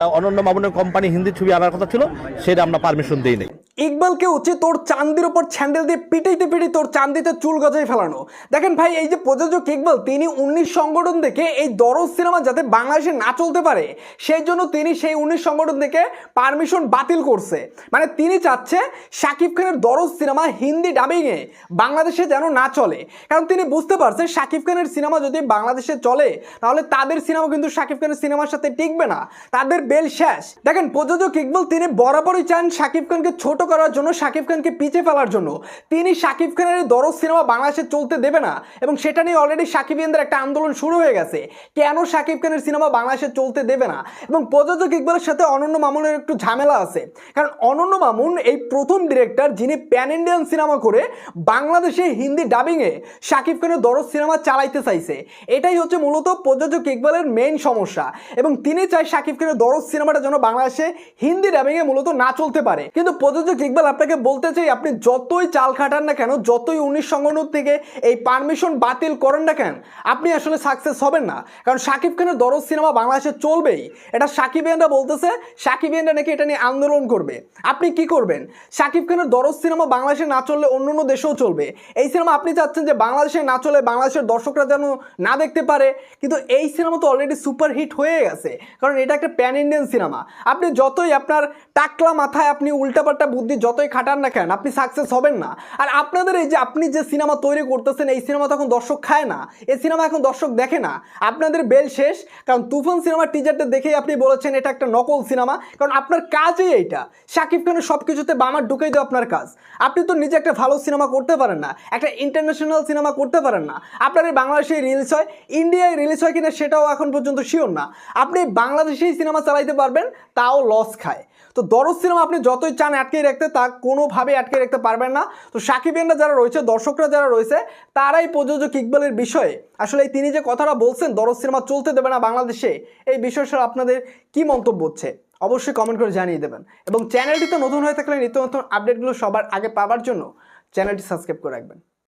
অনন্য মামুনের কোম্পানি হিন্দি ছবি আনার কথা ছিল সেটা আমরা পারমিশন দিই নাই। ইকবালকে উচিত তোর চান্দির ওপর স্যান্ডেল দিয়ে পিটাইতে পিটি তোর চান্দিতে চুল গজায় ফেলানো। দেখেন ভাই, এই যে প্রযোজক ইকবাল, তিনি উনিশ সংগঠন থেকে এই দরজ সিনেমা যাতে বাংলাদেশে না চলতে পারে, সেই জন্য তিনি সেই উনিশ সংগঠন থেকে পারমিশন বাতিল করছে। মানে তিনি চাচ্ছে শাকিব খানের দরজ সিনেমা হিন্দি ডাবিংয়ে বাংলাদেশে যেন না চলে। কারণ তিনি বুঝতে পারছে শাকিব খানের সিনেমা যদি বাংলাদেশে চলে, তাহলে তাদের সিনেমা কিন্তু শাকিব খানের সিনেমার সাথে টিকবে না। তাদের বেল শেষ। দেখেন প্রযোজক ইকবাল, তিনি বরাবরই চান শাকিব খানকে ছোট করার জন্য শাকিব খানকে পিছিয়ে ফেলার জন্য। তিনি শাকিব খানের দরজ সিনেমা বাংলাদেশে চলতে দেবে না এবং সেটা নিয়ে অলরেডি শাকিবিয়ানদের একটা আন্দোলন শুরু হয়ে গেছে। কেন শাকিব খানের সিনেমা বাংলাদেশে চলতে দেবে না? এবং প্রযোজক ইকবালের সাথে অনন্য মামুনের একটু ঝামেলা আছে। কারণ অনন্য মামুন এই প্রথম ডিরেক্টর যিনি প্যান ইন্ডিয়ান সিনেমা করে বাংলাদেশে হিন্দি ডাবিংয়ে শাকিব খানের দরজ সিনেমা চালাইতে চাইছে। এটাই হচ্ছে মূলত প্রযোজক ইকবালের মেইন সমস্যা। এবং তিনি চায় শাকিব খানের দরজ সিনেমাটা যেন বাংলাদেশে হিন্দি ডাবিংয়ে মূলত না চলতে পারে। কিন্তু প্রযোজক ইকবাল, আপনাকে বলতে চাই, আপনি যতই চাল খাটান না কেন, যতই উনিশ সংগঠন থেকে এই পারমিশন বাতিল করেন না কেন, আপনি আসলে সাকসেস হবেন না। কারণ শাকিব খানের দরজ সিনেমা বাংলাদেশে চলবেই। এটা সাকিবিয়ানরা বলতেছে সাকিবিয়ানরা নাকি এটা নিয়ে আন্দোলন করবে। আপনি কি করবেন? শাকিব খানের দরজ সিনেমা বাংলাদেশে না চললে অন্য অন্য দেশেও চলবে। এই সিনেমা আপনি চাচ্ছেন যে বাংলাদেশে না চলে বাংলাদেশের দর্শকরা যেন না দেখতে পারে, কিন্তু এই সিনেমা তো অলরেডি সুপার হিট হয়ে গেছে। কারণ এটা একটা প্যান ইন্ডিয়ান সিনেমা। আপনি যতই আপনার টাকলা মাথায় আপনি উল্টাপাল্টা বুদ্ধি যতই খাটান না কেন, আপনি সাকসেস হবেন না। আর আপনাদের এই যে আপনি যে সিনেমা তৈরি করতেছেন, এই সিনেমা তখন দর্শক খায় না। এই সিনেমা এখন দর্শক দেখে না। আপনাদের বেল শেষ, কারণ তুফান সিনেমার টিজারটা দেখেই আপনি বলেছেন, এটা একটা নকল সিনেমা কারণ আপনার কাজই এইটা। শাকিব খানের সব কিছুতে বামার ঢুকাই দেওয়া আপনার কাজ। আপনি তো নিজে একটা ভালো সিনেমা করতে পারেন না, একটা ইন্টারন্যাশনাল সিনেমা করতে পারেন না। আপনার এই বাংলাদেশে রিলিজ হয়, ইন্ডিয়ায় রিলিজ হয় কিনা সেটাও এখন পর্যন্ত শিওর না। আপনি বাংলাদেশেই সিনেমা চালাইতে পারবেন, তাও লস খায়। তো দরজ সিনেমা আপনি যতই চান আটকে রাখতে তা কোনোভাবে আটকে রাখতে পারবেন না। তো সাকিবেনরা যারা রয়েছে, দর্শকরা যারা রয়েছে, তারাই প্রযোজক ইকবালের বিষয়ে। আসলে তিনি যে কথাটা বলছেন দরজ সিনেমা চলতে দেবে না বাংলাদেশে, এই বিষয়ে আসলে আপনাদের কি মন্তব্য হচ্ছে? অবশ্যই কমেন্ট করে জানিয়ে দেবেন। এবং চ্যানেলটিতে নতুন হয়ে থাকলে নিত্য নতুন আপডেটগুলো সবার আগে পাওয়ার জন্য চ্যানেলটি সাবস্ক্রাইব করে রাখবেন।